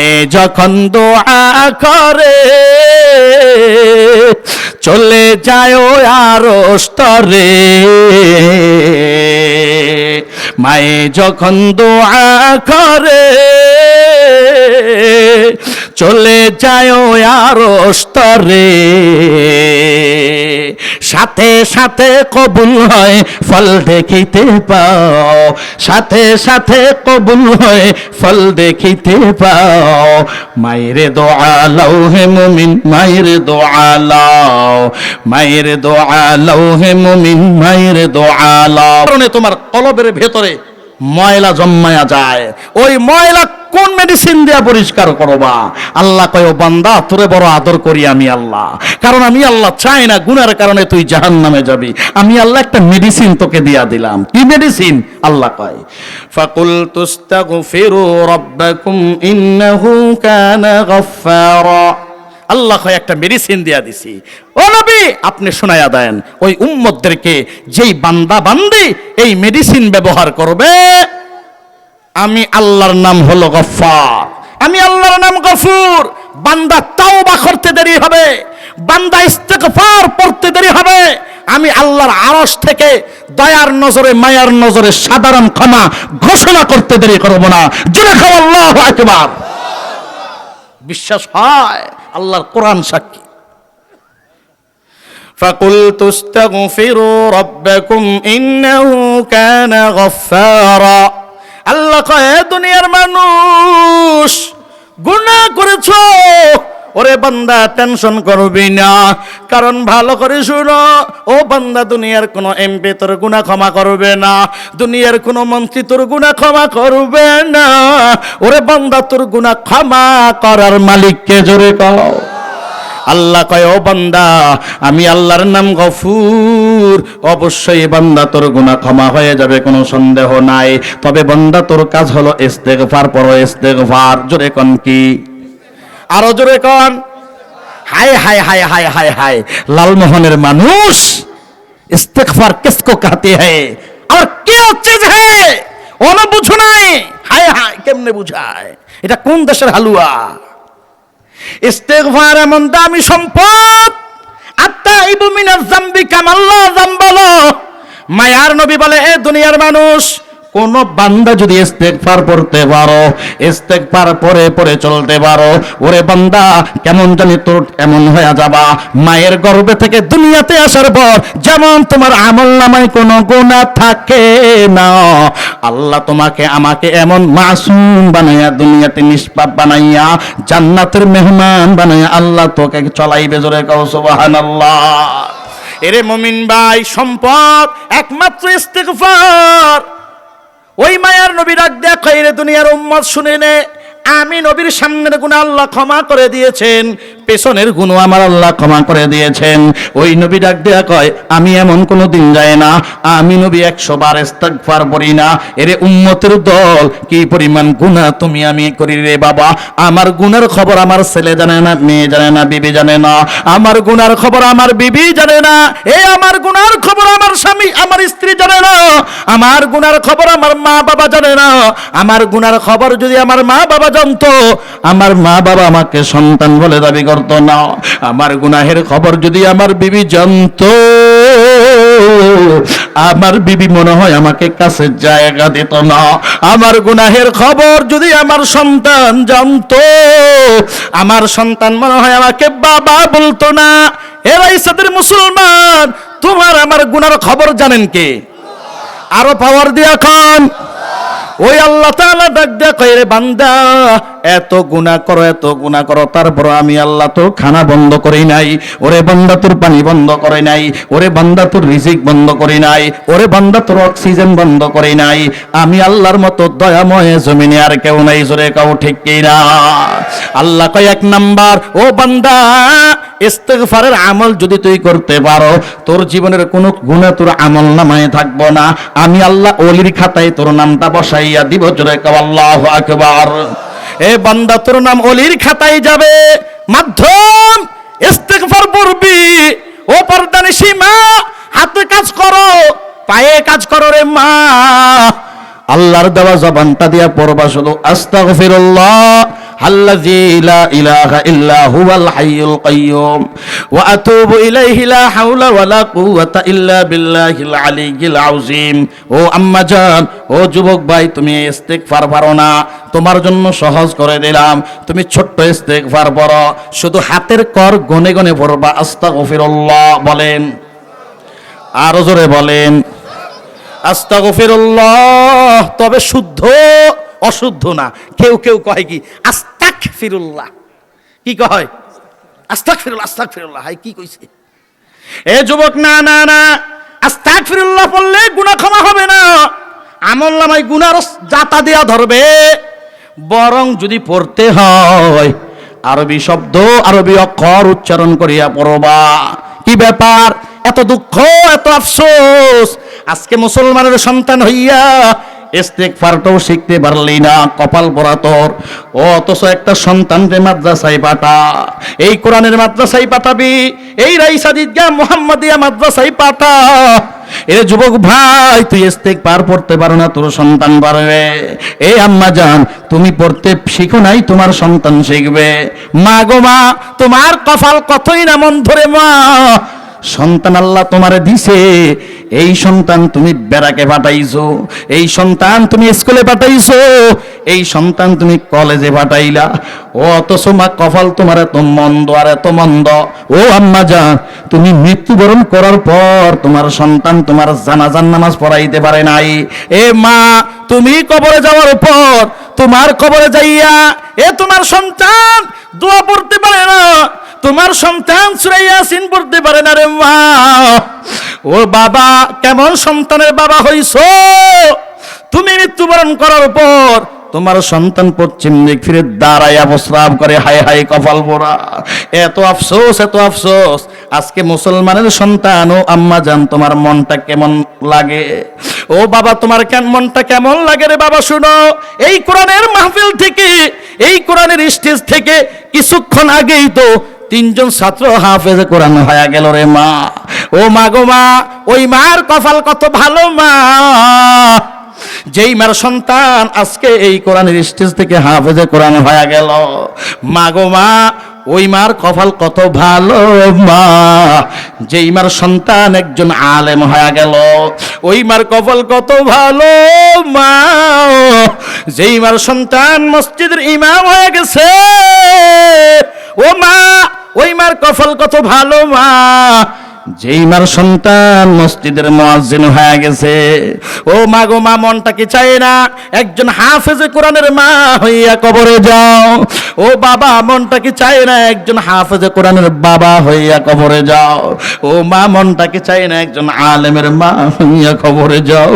মায়ে যখন দোয়া করে চলে যায় আরও স্তরে। মায়ে যখন দোয়া করে চলে যায় আর স্তরে সাথে সাথে কবুল হয়, ফল দেখিতে পাও। সাথে সাথে কবুল হয়, ফল দেখিতে পাও। মায়ের দোয়ালাও হে মুমিন, মায়ের দোয়ালাও মায়ের দোয়ালাও হে মুমিন, মায়ের দোয়ালাও তোমার কলবের ভেতরে ময়লা জন্মায়া যায়। ওই ময়লা কোন মেডিসিন দিয়া পরিষ্কার করবা? আল্লাহ কয় বান্দা, তোরে বড় আদর করি আমি আল্লাহ। কারণ আমি আল্লাহ চাই না, গুনার কারণে তুই জাহান নামে যাবি। আমি আল্লাহ একটা মেডিসিন তোকে দিয়া দিলাম। কি মেডিসিন আল্লাহ কয় ফাকুল তুস্তাগফিরু রাব্বাকুম ইন্নাহু কানা গফফারা। আল্লাহ কয় একটা মেডিসিন দিয়া দিছি। ও নবী, আপনি শোনায়া দেন, ওই উম্মতদেরকে যেই বান্দা বান্দি এই মেডিসিন ব্যবহার করবে, আমি আল্লাহর নাম হলো গফার আমি আল্লাহর নাম গফুর। বান্দা তাওবা করতে দেরি হবে, বান্দা ইস্তেগফার পড়তে দেরি হবে। আমি আল্লাহর আরশ থেকে দয়ার নজরে, মায়ার নজরে সাধারণ ক্ষমা ঘোষণা করতে দেরি করব না। জুড়ে খাও আল্লাহ আকবার। বিশ্বাস হয়? আল্লাহর কোরআন সাক্ষী فقلت استغفروا ربكم إنه كان غفارا আল্লাহ কয় "এ দুনিয়ার মানুষ গুনাহ করেছো ওরে বান্দা টেনশন করবি না। কারণ ভালো করে শুনো, ও বান্দা, দুনিয়ার কোনো এমপি তোর গুনাহ ক্ষমা করবে না। দুনিয়ার কোনো মন্ত্রী তোর গুনাহ ক্ষমা করবে না। ওরে বান্দা, তোর গুনাহ ক্ষমা করার মালিককে জোরে কও। আল্লাহ কয়, ও বান্দা, আমি আল্লাহর নাম গফুর। অবশ্যই বান্দা, তোর গুনাহ ক্ষমা হয়ে যাবে, কোনো সন্দেহ নাই। তবে বান্দা, তোর কাজ হলো ইস্তেগফার, পড়ো ইস্তেগফার। জোরে কন কি? আরও জোরে কন। হায় হায় হায় হায় হায় হায়। লালমোহনের মানুষ ইস্তেগফার কিসকো কাহতে হ্যায়? আর কে চিজ হ্যায়? ওনা বুঝো নাই? হায় হায়, কেমনে বুঝায়? এটা কোন দেশের হালুয়া? ইস্তেগফার এমন দামি সম্পদ? আত্মা ইবু মিনাজ জাম্বি কামাল্লাহ জাম্বালো। মায়ার নবী বলে, এ দুনিয়ার মানুষ কোন বান্দা যদি ইস্তেগফার পড়তে পারো, ইস্তেগফার পরে পরে চলতে পারো, ওরে বান্দা, কেমন জানি তোর এমন হয়ে যাবা। মায়ের গর্ভে থেকে দুনিয়াতে আসার পর যেমন তোমার আমল নামায় কোনো গুনাহ থাকে না। আল্লাহ তোমাকে আমাকে এমন মাসুম বানাইয়া দুনিয়াতে নিষ্পাপ বানাইয়া, জান্নাতের মেহমান বানাইয়া আল্লাহ তোকে চলাইবে জোরে কও সুবহানাল্লাহ। এরে মমিন ভাই, সম্পদ একমাত্র ইস্তেগফার। ওই মায়ার নবী ডাক দেয়া কইরে দুনিয়ার উম্মত শুনে নে আমি নবীর সামনের গুণ আল্লাহ ক্ষমা করে দিয়েছেন, পেছনের গুণ আমার আল্লাহ ক্ষমা করে দিয়েছেন। ওই নবী ডাক দেয়া কয়, আমি এমন কোনো দিন যায় না, আমি নবী একশো বার ইস্তেগফার পড়ি না। এরে উম্মতের দল, কি পরিমাণ গুনাহ তুমি আমি করি রে বাবা? আমার গুনার খবর আমার ছেলে জানে না, মেয়ে জানে না, বিবি জানে না। আমার গুনার খবর আমার বিবি জানে না। এ আমার গুনার খবর আমার স্বামী, আমার স্ত্রী জানে না। আমার গুনার খবর আমার মা বাবা জানে না। আমার গুনার খবর যদি আমার মা বাবা জানতো আমার মা বাবা আমাকে সন্তান বলে দাবি করতো না। আমার গুনাহের খবর যদি আমার বিবি জানতো, আমার বিবি মনে হয় আমাকে কাছে জায়গা দিত না। আমার গুনাহের খবর যদি আমার সন্তান জানতো, আমার সন্তান মনে হয় আমাকে বাবা বলতো না। এরাই সাদের মুসলমান, তোমার আমার গুনার খবর জানেন কে? আরও পাওয়ার দিয়া খান ওই আল্লাহ তালা ডাক দেয় বান্দা এত গুনাহ করো, এত গুনাহ করো তারপর আমি আল্লাহ তো খানা বন্ধ করি নাই, ওরে বান্দা তোর পানি বন্ধ করে নাই, ওরে বান্দা তোর রিজিক বন্ধ করি নাই, ওরে বান্দা তোর অক্সিজেন বন্ধ করি নাই, আমি আল্লাহর মতো দয়াময় জমিনে আর কেউ নাই, জোরে কাউ ঠিক কি না? আল্লাহ কয় এক নাম্বার, ও বান্দা, ইস্তেগফারের আমল যদি তুই করতে পারো, তোর জীবনের কোনো গুণা তোর আমল নামায় থাকব না, আমি আল্লাহ অলির খাতায় তোর নামটা বসাইয়া দিব, জোরে কাও আল্লাহু আকবার। এ বান্দা, তোর নাম অলির খাতায় যাবে। মাধ্যম, ইস্তেগফার পড়বি। ও পর্দানি সীমা, হাতে কাজ করো, পায়ে কাজ করো রে মা। আল্লাহর দেওয়া জবানটা দিয়া পড়বা শুধু আস্তাগফিরুল্লাহ। الذي لا إله إلا هو الحي القيوم وأتوب إليه لا حول ولا قوة إلا بالله العلي العظيم ও আম্মা জান, ও যুবক ভাই, তুমি ইস্তেগফার পারো না। তোমার জন্য সহজ করে দিলাম। তুমি ছোট্ট ইস্তেগফার পড়ো। শুধু হাতের কর গনে গনে পড়বা, আস্তাগফিরুল্লাহ বলেন। আর জোরে বলেন। আস্তাগফিরুল্লাহ, তবে শুদ্ধ, অশুদ্ধ না। কেউ কেউ কয় কি, আস্তা ফিরুল্লাহ কি কয়? আস্তাক ফিরুল্লাহ আস্তাক ফিরুল্লাহ হাই কি কইছে? এ যুবক, না না না। আস্তাক ফিরুল্লাহ পড়লে গুনাহ ক্ষমা হবে না। আমল গুনার জাতা দেয়া ধরবে। বরং যদি পড়তে হয়, আরবি শব্দ, আরবি অক্ষর উচ্চারণ করিয়া পড়বা। কি ব্যাপার? এত দুঃখ, এত আফসোস। আজকে মুসলমানের সন্তান হইয়া ইস্তেগফারটাও শিখতে পারলি না, কপাল পরা তোর। অথচ একটা সন্তানকে মাদ্রাসায় পাঠা। এই কোরআনের মাদ্রাসায় পাঠাবি, এই রাইসা দিদগা মোহাম্মদিয়া মাদ্রাসায় পাঠা। এ যুবক ভাই, তুই এস্তেক পার পড়তে পারো না, তোর সন্তান পারবে এই আম্মা জান, তুমি পড়তে শিখো নাই, তোমার সন্তান শিখবে। মা গো মা, তোমার কপাল কতই না মন ধরে মা। সন্তান আল্লাহ তোমারে দিছে। এই সন্তান তুমি বেড়াকে পাঠাইছো, এই সন্তান তুমি স্কুলে পাঠাইছো, এই সন্তান তুমি কলেজে পাঠাইলা। ও অথচ মা কপাল তোমার এত মন্দ আর এত মন্দ। ও আম্মা যান তুমি মৃত্যুবরণ করার পর তোমার সন্তান তোমার জানাজান নামাজ পড়াইতে পারে নাই। এ মা, তুমি কবরে যাওয়ার পর তোমার কবরে যাইয়া, এ তোমার সন্তান দোয়া পড়তে পারে না। তোমার সন্তান সুরাইয়া সিন পড়তে পারে না রে মা। ও বাবা, কেমন সন্তানের বাবা হইছো? তুমি মৃত্যুবরণ করার পর তোমার সন্তান পশ্চিম দিক ফিরে দাঁড়াইয়া প্রস্রাব করে, হায় হায় কপাল পোড়া এত আফসোস এত আফসোস। আজকে মুসলমানের সন্তান ও আম্মা জান, তোমার মনটা কেমন লাগে? ও বাবা, তোমার কেন মনটা কেমন লাগে রে বাবা, শুনো। এই কোরআনের মাহফিল থেকে, এই কোরআনের স্টেজ থেকে কিছুক্ষণ আগেই তো তিনজন ছাত্র হাফেজে কোরআন হয়ে গেল রে মা। ও মা গো মা, ওই মার কপাল কত ভালো মা। যেই মার সন্তান আজকে এই কোরআনের স্টেজ থেকে হাফেজে কোরআন হয়ে গেল। মা গো মা, ওই মার কপাল কত ভালো, মা। যেই মার সন্তান একজন আলেম হয়ে গেল, ওই মার কপাল কত ভালো, মা। যেই মার সন্তান মসজিদের ইমাম হয়ে গেছে, ও মা, ওই মার কপাল কত ভালো, মা। যেই মার সন্তান মসজিদের মুয়াজ্জিন হয়ে গেছে, ও মা গো, মা মনটা কি চায় না? একজন হাফেজে কোরআনের মা হইয়া কবরে যাও। ও বাবা, মনটা কি চায় না একজন হাফেজে কোরআনের বাবা হইয়া কবরে যাও? ও মা, মনটা কি চায় না একজন আলেমের মা হইয়া কবরে যাও?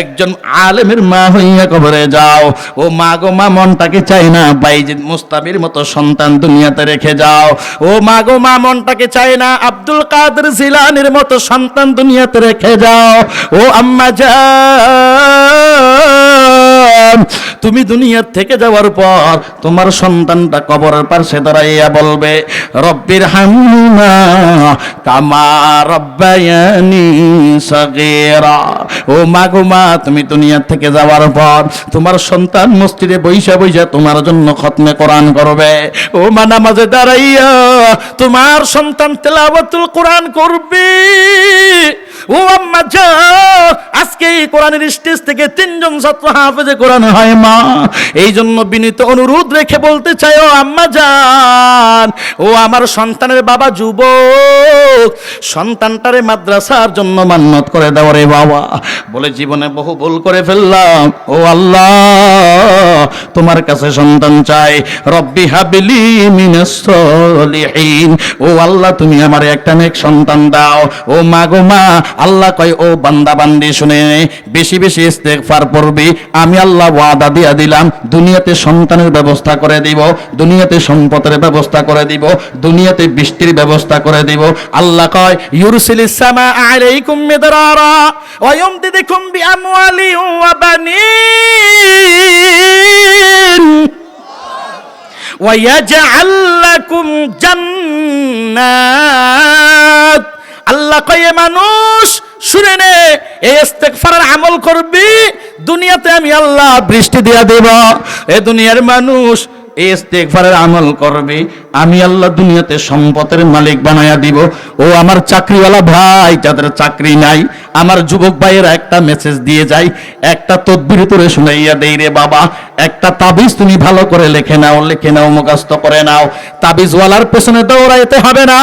একজন আলেমের মা হইয়া কবরে যাও। ও মা গো, মা মনটা কি চায় না বাইজিদ মুস্তাবির মতো সন্তান দুনিয়াতে রেখে যাও? ও মা গো, মা মনটাকে চায় না আব্দুল কাদের জিলানির মতো সন্তান দুনিয়াতে রেখে যাও। ও আম্মা জান। তুমি দুনিয়ার থেকে যাওয়ার পর তোমার সন্তানটা কবরের পাশে দাঁড়াইয়া বলবে, রব্বির হামমা কামা রব্বায়ানি সগীরা। ও মা গো মা, তুমি দুনিয়ার থেকে যাওয়ার পর তোমার সন্তান মসজিদে বৈশা বৈশা তোমার জন্য খতমে কোরআন করবে। ও মা, নামাজে দাঁড়াইয়া তোমার সন্তান তেলাওয়াতুল কোরআন করবে। ও আম্মা আজকে এই কোরআনের স্টেজ থেকে তিনজন ছাত্র হাফেজে কোরআন হয়, মা। এই জন্য বিনীত অনুরোধ রেখে বলতে চাই, ও আম্মা জান ও আমার সন্তানের বাবা যুবক, সন্তানটারে মাদ্রাসার জন্য মান্নত করে দাও রে বাবা। বলে জীবনে বহু ভুল করে ফেললাম। ও আল্লাহ, তোমার কাছে সন্তান চাই। রব্বি হাবিলি মিনাস সলিহিন। ও আল্লাহ, তুমি আমার একটা নেক সন্তান দাও। ও মা গো মা আল্লাহ কয় ও বান্দা বান্দি শুনে নে, বেশি বেশি ইস্তেগফার পড়বি আমি আল্লাহ ওয়াদা দিয়া দিলাম দুনিয়াতে সন্তানের ব্যবস্থা করে দিব দুনিয়াতে সম্পদের ব্যবস্থা করে দিব দুনিয়াতে বৃষ্টির ব্যবস্থা করে দিব আল্লাহ কয় ইউরসিলিস সামা আলাইকুম মিদরারা ওয়া ইউমদিদুকুম বিআমওয়ালি ওয়া বানিন ويجعل لكم جنات আল্লাহ কয়ে মানুষ, শুনে নে এই ইস্তেগফারের আমল করবি, দুনিয়াতে আমি আল্লাহ বৃষ্টি দিয়া দেব। এ দুনিয়ার মানুষ এই ইস্তেগফারের আমল করবে, আমি আল্লাহ দুনিয়াতে সম্পদের মালিক বানায়া দিব। ও আমার চাকরিওয়ালা ভাই, যাদের চাকরি নাই আমার যুবক ভাইয়েরা, একটা মেসেজ দিয়ে যায় একটা তদবির তোরে শুনাইয়া দেই রে বাবা। একটা তাবিজ তুমি ভালো করে লিখে নাও লিখে নাও, মুখস্থ করে নাও। তাবিজওয়ালার পেছনে দৌড়াইতে হবে না।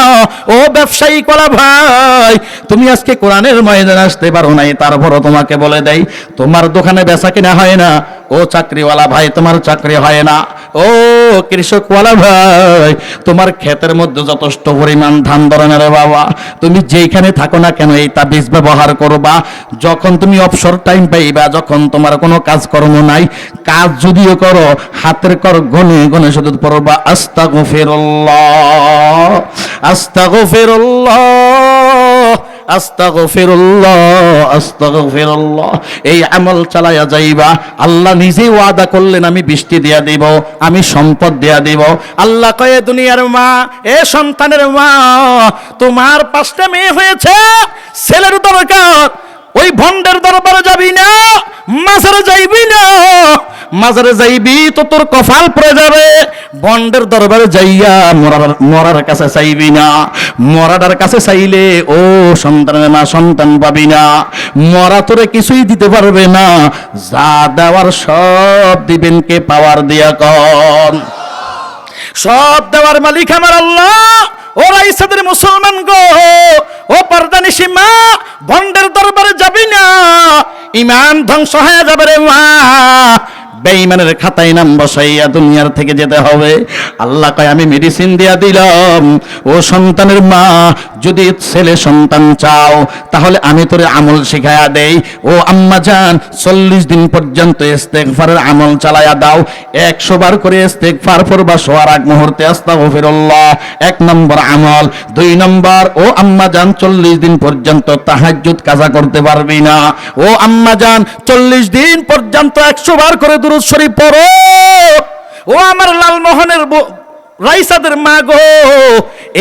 ও ব্যবসায়ী কলা ভাই, তুমি আজকে কোরআনের ময়দানে আসতে পারো নাই, তারপরও তোমাকে বলে দেই, তোমার দোকানে বেচা কিনা হয় না। ও চাকরিওয়ালা ভাই, তোমার চাকরি হয় না। ও কৃষকওয়ালা ভাই, তোমার ক্ষেতের মধ্যে যথেষ্ট পরিমাণ ধান ধরে বাবা। তুমি যেইখানে থাকো না কেন, এই তাবিজ ব্যবহার করবা, যখন তুমি অবসর টাইম পাইবা, যখন তোমার কোনো কাজ কর্ম নাই, কাজ যদিও করো, হাতের কর গনে গনে শুধু পড়বা আস্তা গফিরুল্লাহ আস্তা গফিরুল্লাহ আস্তাগফিরুল্লাহ এই আমল চালায়া যাইবা। আল্লাহ নিজেই ওয়াদা করলেন, আমি বৃষ্টি দিয়া দিব, আমি সম্পদ দিয়া দিব। আল্লাহ কয়ে দুনিয়ার মা, এ সন্তানের মা, তোমার পাঁচটা মেয়ে হয়েছে, ছেলের দরকার ওই ভন্ডের দরবারে যাবি না, মাজারে যাইবি না। মাজারে যাইবি তো তোর কপাল পড়ে যাবে। বন্ডের দরবারে যাইয়া মরার মরার কাছে চাইবি না। মরাটার কাছে চাইলে, ও সন্তানের মা, সন্তান পাবি না। মরা তোরে কিছুই দিতে পারবে না। যা দেওয়ার সব দিবেন কে পাওয়ার দিয়া কন। সব দেওয়ার মালিক আমার আল্লাহ। ওরা ইসাদের মুসলমান গো, ও পর্দানিসি মা ভন্ডের দরবারে যাবি না। ইমান ধ্বংস হয়ে যাবে রে মা। বেঈমানের খাতায় নাম বসাইয়া দুনিয়ার থেকে যেতে হবে। আল্লাহ কয়, আমি মেডিসিন দিয়া দিলাম। ও সন্তানের মা, যদি ছেলে সন্তান চাও, তাহলে আমি তোরে আমল শিখায়া দেই। ও আম্মা জান, চল্লিশ দিন পর্যন্ত ইস্তেগফারের আমল চালায়া দাও। একশো বার করে ইস্তেগফার পড়বা, শোয়ার আগ মুহূর্তে, আস্তাগফিরুল্লাহ। এক নম্বর আমল। দুই নম্বর, ও আম্মা জান, চল্লিশ দিন পর্যন্ত তাহাজ্জুদ কাজা করতে পারবি না। ও আম্মা জান, চল্লিশ দিন পর্যন্ত একশো বার করে দুরুদ শরীফ পড়ো। ও আমার লালমোহনের রাইসাদের মা গো,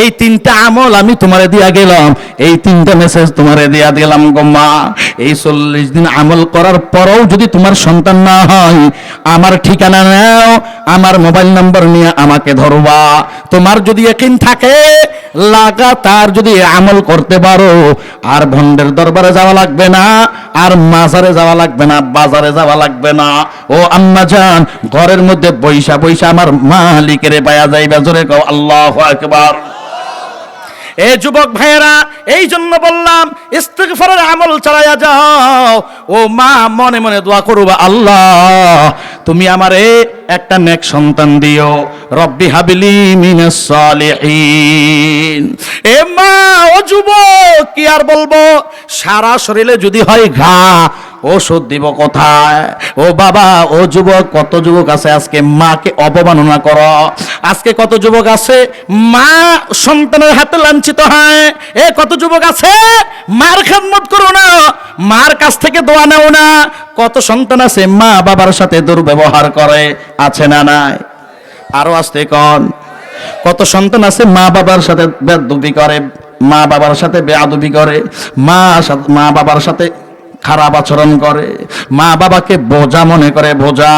এই তিনটা আমল আমি তোমারে দিয়া গেলাম, এই তিনটা মেসেজ তোমারে দিয়া দিলাম গো মা। এই চল্লিশ দিন আমল করার পরেও যদি তোমার সন্তান না হয়, আমার ঠিকানা নাও, আমার মোবাইল নাম্বার নিয়ে আমাকে ধরবা। তোমার যদি একিন থাকে, লাগাতার যদি আমল করতে পারো, আর ভন্ডের দরবারে যাওয়া লাগবে না। আর মাজারে যাওয়া লাগবে না, বাজারে যাওয়া লাগবে না। ও আম্মা জান, ঘরের মধ্যে বৈশা বৈশা আমার মালিকের পায়া যাইবে, জোরে কও আল্লাহ আকবার। এ যুবক ভাইয়েরা এই জন্য বললাম, ইস্তিগফারের আমল চালায়া যাও। ও মা, মনে মনে দোয়া করুবা, আল্লাহ, তুমি আমারে একটা নেক সন্তান দিও। রব্বি হাবিলি মিনাস সালিহিন। এ মা, ও যুবক, কি আর বলব? সারা শরীরে যদি হয় ঘা ওষুধ দিব কোথায়? ও বাবা, ও যুবক, কত যুবক আছে আজকে? মাকে অপমাননা করো। আজকে কত যুবক আছে? মা সন্তানের হাতে লাঞ্ছিত হয়। এ কত যুবক আছে? মার খেদমত করো না। মার কাছ থেকে দোয়া নেও না। কত সন্তান আছে? মা বাবার সাথে দুর্ব্যবহার করে। আছে না নাই? আরও আসতে কন। কত সন্তান আছে? মা বাবার সাথে বেদবি করে। মা বাবার সাথে বেয়াদবি করে। মা মা বাবার সাথে খারাপ আচরণ করে, মা বাবাকে বোঝা মনে করে, বোঝা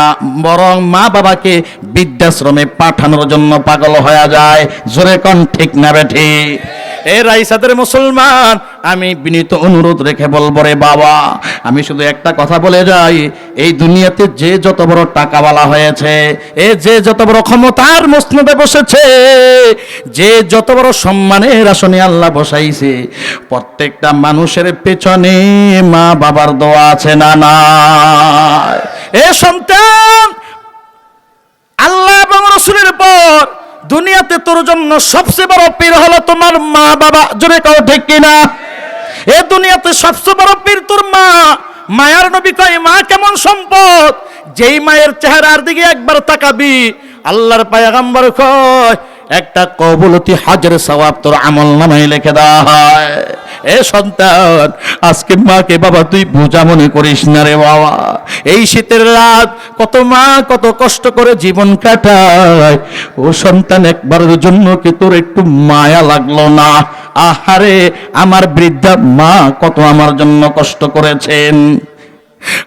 বরং মা বাবাকে বৃদ্ধাশ্রমে পাঠানোর জন্য পাগল হয়ে যায়। জোরে কন, ঠিক না বেঠি এ রাইসাদের মুসলমান, আমি বিনীত অনুরোধ রেখে বলব রে বাবা, আমি শুধু একটা কথা বলে যাই, এই দুনিয়াতে যে যত বড় টাকাওয়ালা হয়েছে, এ যে যত বড় ক্ষমতার মসনদে বসেছে, যে যত বড় সম্মানের আসনে আল্লাহ বসাইছে, প্রত্যেকটা মানুষের পেছনে মা বাবার দোয়া আছে না না এ সন্তান, আল্লাহ এবং রসুলের পর দুনিয়াতে তোর জন্য সবচেয়ে বড় পীর হলো তোমার মা বাবা, জোরে কাউ ঠিক কিনা? এ দুনিয়াতে সবচেয়ে বড় পীর তোর মা। মায়ার নবী কয়, মা, কেমন সম্পদ? যেই মায়ের চেহারার দিকে একবার তাকাবি, আল্লাহর পায়াগাম্বার কয়, একটা কবলতি হাজার সওয়াব তোর আমল নামায় লিখে দেওয়া হয়। এ সন্তান, আজকে মাকে বাবা তুই বোঝা মনে করিস না রে বাবা। এই শীতের রাত কত মা কত কষ্ট করে জীবন কাটায়। ও সন্তান একবারের জন্য কি তোর একটু মায়া লাগল না? আহারে, আমার বৃদ্ধা মা কত আমার জন্য কষ্ট করেছেন।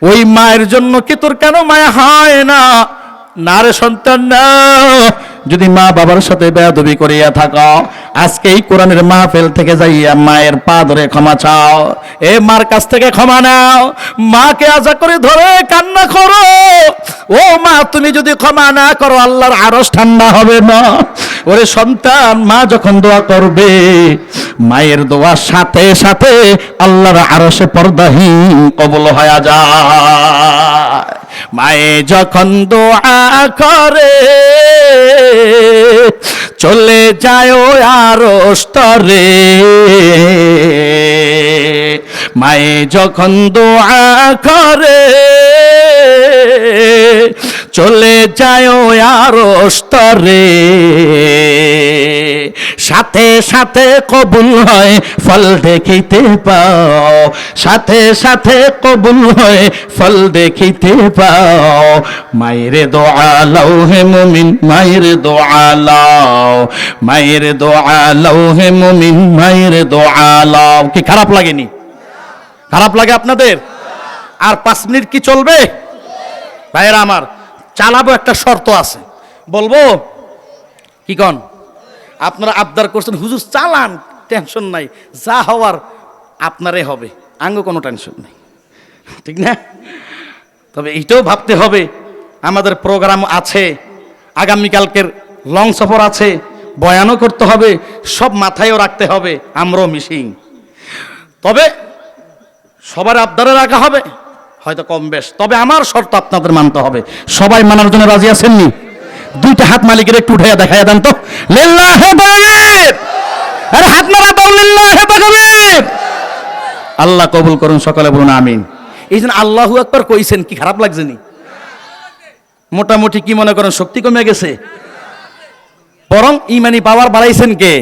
ওই মায়ের জন্য কি তোর কেন মায়া হয় না? না রে সন্তান, না। যদি মা বাবার সাথে বেয়াদবি করিয়া থাকো আজকে এই কোরআনের মাহফিল থেকে যাইয়া মায়ের পা ধরে ক্ষমা চাও। এ মার কাছ থেকে ক্ষমা নাও। মাকে আজা করে ধরে কান্না করো। ও মা, তুমি যদি ক্ষমা না করো, আল্লাহর আরস ঠান্ডা হবে না ওরে সন্তান, মা যখন দোয়া করবে, মায়ের দোয়ার সাথে সাথে আল্লাহর আরসে পর্দাহীন কবল হয়ে যায়। মায়ে যখন দোয়া করে চলে যায় আর স্তরে মায়ে যখন দোয়া করে চলে যায় আর স্তরে। সাথে সাথে কবুল হয়, ফল দেখিতে পাও। সাথে সাথে কবুল হয়, ফল দেখিতে পাও। মায়ের দোয়ালাও হে মুমিন, মায়ের দোয়ালাও মায়ের দোয়ালাও হে মুমিন, মায়ের দোয়ালাও কি খারাপ লাগেনি? খারাপ লাগে আপনাদের? আর পাঁচ মিনিট কি চলবে? ভাইয়েরা আমার চালাবো একটা শর্ত আছে। বলব, কি কন? আপনারা আবদার করছেন, হুজুর, চালান, টেনশন নাই, যা হওয়ার আপনারে হবে, আঙ্গ কোনো টেনশন নেই। ঠিক না? তবে এইটাও ভাবতে হবে, আমাদের প্রোগ্রাম আছে, আগামীকালকের লং সফর আছে, বয়ানও করতে হবে, সব মাথায়ও রাখতে হবে, আমরাও মিশিং। তবে সবার আবদারে রাখা হবে। হয়তো কম বেশ। তবে আমার শর্ত আপনাদের মানতে হবে। সবাই মানার জন্য রাজি আছেননি? দুইটা হাত মালিকের একটু উঠাইয়া দেখাইয়া দেন তো। আরে হাত মারা আল্লাহ কবুল করুন, সকালে বলুন আমিন। এই জন্য আল্লাহু আকবার কইছেন, কি খারাপ লাগছে নি? মোটামুটি কি মনে করেন, শক্তি কমে গেছে? বরং ইমানি পাওয়ার বাড়াইছেন কে?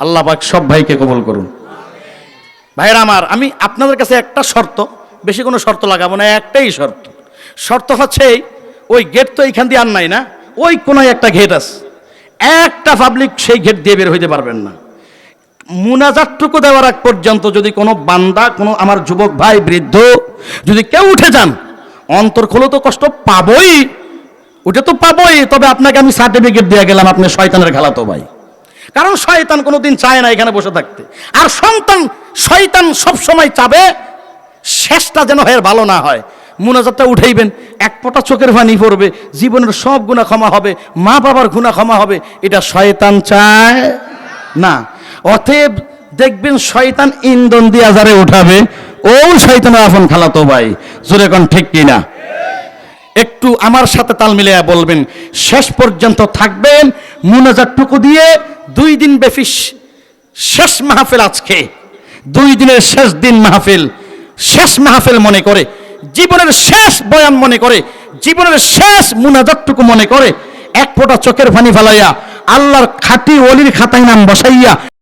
আল্লাহ পাক সব ভাইকে কবুল করুন। ভাইরা আমার, আমি আপনাদের কাছে একটা শর্ত। বেশি কোনো শর্ত লাগাবো না, একটাই শর্ত। শর্ত হচ্ছে ওই গেট তো এইখান দিয়ে আর নাই না, ওই কোনো একটা গেট আছে। একটা পাবলিক সেই গেট দিয়ে বের হইতে পারবেন না। মুনাজাতটুকু দেওয়ার আগ পর্যন্ত যদি কোনো বান্দা, কোনো আমার যুবক ভাই, বৃদ্ধ যদি কেউ উঠে যান, অন্তর খোলো তো কষ্ট পাবই ওটা তো পাবই, তবে আপনাকে আমি সার্টিফিকেট দিয়ে গেলাম, আপনি শয়তানের খেলা তো ভাই। কারণ শয়তান কোনোদিন চায় না এখানে বসে থাকতে। আর সন্তান শয়তান সবসময় চাবে শেষটা যেন হের ভালো না হয়। মুনাজাতটা উঠাইবেন, এক ফোঁটা চোখের পানি পড়বে, জীবনের সব গুণা ক্ষমা হবে, মা বাবার গুণা ক্ষমা হবে। এটা শয়তান চায় না। অতএব দেখবেন শয়তান ইন্ধন দিয়ে যারে উঠাবে। ও শয়তান আপন খালাতো ভাই, জোরে কোন ঠিক কিনা? একটু আমার সাথে তাল মিলিয়ে বলবেন, শেষ পর্যন্ত থাকবেন, মুনাজাতটুকু দিয়ে দুই দিন ব্যাপী শেষ মাহফিল আজকে। দুই দিনের শেষ দিন মাহফিল শেষ মাহফিল মনে করে, জীবনের শেষ বয়ান মনে করে, জীবনের শেষ মুনাজাতটুকু মনে করে, এক ফোঁটা চোখের পানি ফেলাইয়া, আল্লাহর খাটি অলির খাতায় নাম বসাইয়া